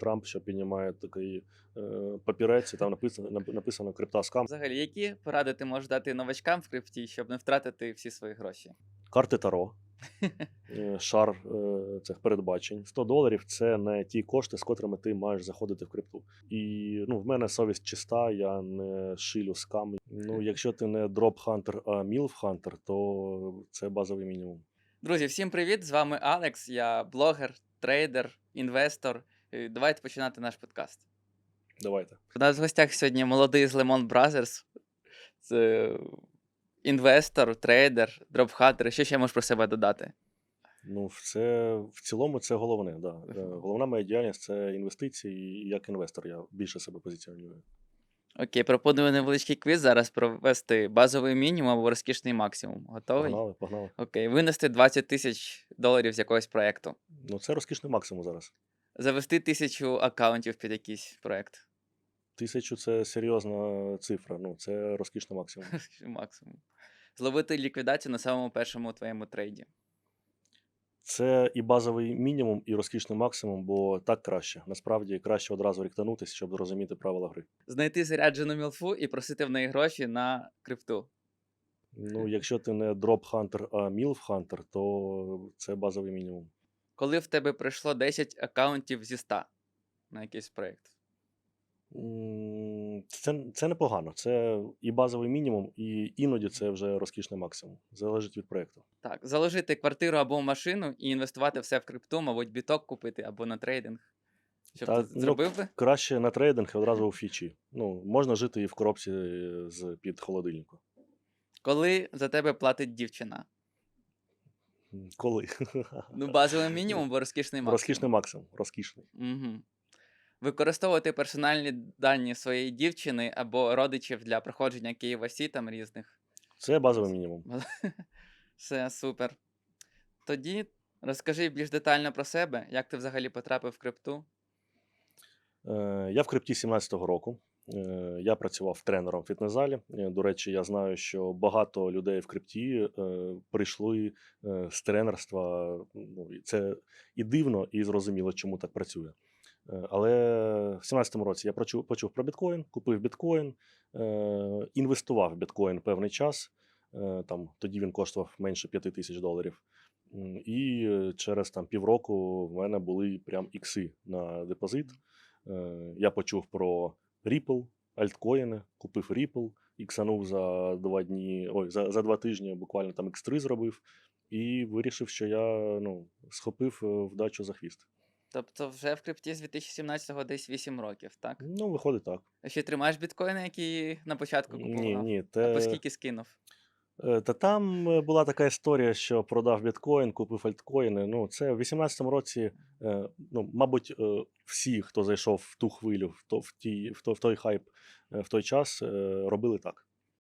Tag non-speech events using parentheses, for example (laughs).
Трамп, що піднімає такий е, папірець, і там написано, нап- написано крипта скам. Взагалі, які поради ти можеш дати новачкам в крипті, щоб не втратити всі свої гроші? Карти Таро, (laughs) е, шар е, цих передбачень. 100 доларів це не ті кошти, з котрими ти маєш заходити в крипту. І ну, в мене совість чиста, я не шилю скам. Ну, якщо ти не дроп-хантер, а мілф-хантер, то це базовий мінімум. Друзі, всім привіт! З вами Алекс. Я блогер, трейдер, інвестор. Е, Давайте починати наш подкаст. Давайте. У нас в гостях сьогодні молодий з Lemon Brothers. Це інвестор, трейдер, дропхантер. Що ще можеш про себе додати? Ну, це в цілому це головне. Да. Е, Головна моя діяльність це інвестиції, і як інвестор я більше себе позиціоную. Окей, пропоную невеличкий квіз зараз провести базовий мінімум або розкішний максимум. Готовий? Погнали, погнали. Окей, винести 20 тисяч доларів з якогось проєкту. Ну, це розкішний максимум зараз. Завести тисячу аккаунтів під якийсь проєкт. Тисячу це серйозна цифра. Ну, це (laughs) розкішний максимум. Максимум. Зловити ліквідацію на самому першому твоєму трейді. Це і базовий мінімум, і розкішний максимум, бо так краще. Насправді краще одразу ріктанутися, щоб зрозуміти правила гри. Знайти заряджену мілфу і просити в неї гроші на крипту. Ну, якщо ти не дроп-хантер, а мілф-хантер, то це базовий мінімум. Коли в тебе прийшло 10 аккаунтів зі 100 на якийсь проєкт. Це, це непогано. Це і базовий мінімум, і іноді це вже розкішний максимум. Залежить від проєкту. Так, заложити квартиру або машину і інвестувати все в крипту, мабуть, біток купити або на трейдинг. Щоб Та, ти ну, зробив би? Краще на трейдинг і одразу у фічі. Ну, можна жити і в коробці з під холодильнику. Коли за тебе платить дівчина. Коли? (laughs) Ну, базовий мінімум, бо розкішний максимум. Розкішний максимум. Розкішний. Угу. Використовувати персональні дані своєї дівчини або родичів для проходження Києва Сі там різних. Це базовий мінімум. (laughs) Все супер. Тоді розкажи більш детально про себе, як ти взагалі потрапив в крипту. Е, Я в крипті 17-го року. Е, Я працював тренером в фітнес-залі. Е, До речі, я знаю, що багато людей в крипті прийшли з тренерства. Ну, це і дивно, і зрозуміло, чому так працює. Але в 17-му році я почув, почув про біткоін, купив біткоін, інвестував в біткоін певний час. Там, тоді він коштував менше 5 тисяч доларів. І через там, півроку в мене були прям ікси на депозит. Е, Я почув про Ripple, альткоїни, купив Ripple, іксанув за два дні, ой, за, за два тижні буквально там X3 зробив, і вирішив, що я ну, схопив е, вдачу за хвіст. Тобто вже в крипті з 2017-го десь 8 років, так? Ну, виходить так. А ще тримаєш біткоїни, які на початку купував? Ні, ні, те, по скільки скинув? Е, Та там е, була така історія, що продав біткоін, купив альткоїни. Ну, це в 18-му році, е, ну, мабуть, всі, хто зайшов в ту хвилю, в, той хайп, в той час, робили так.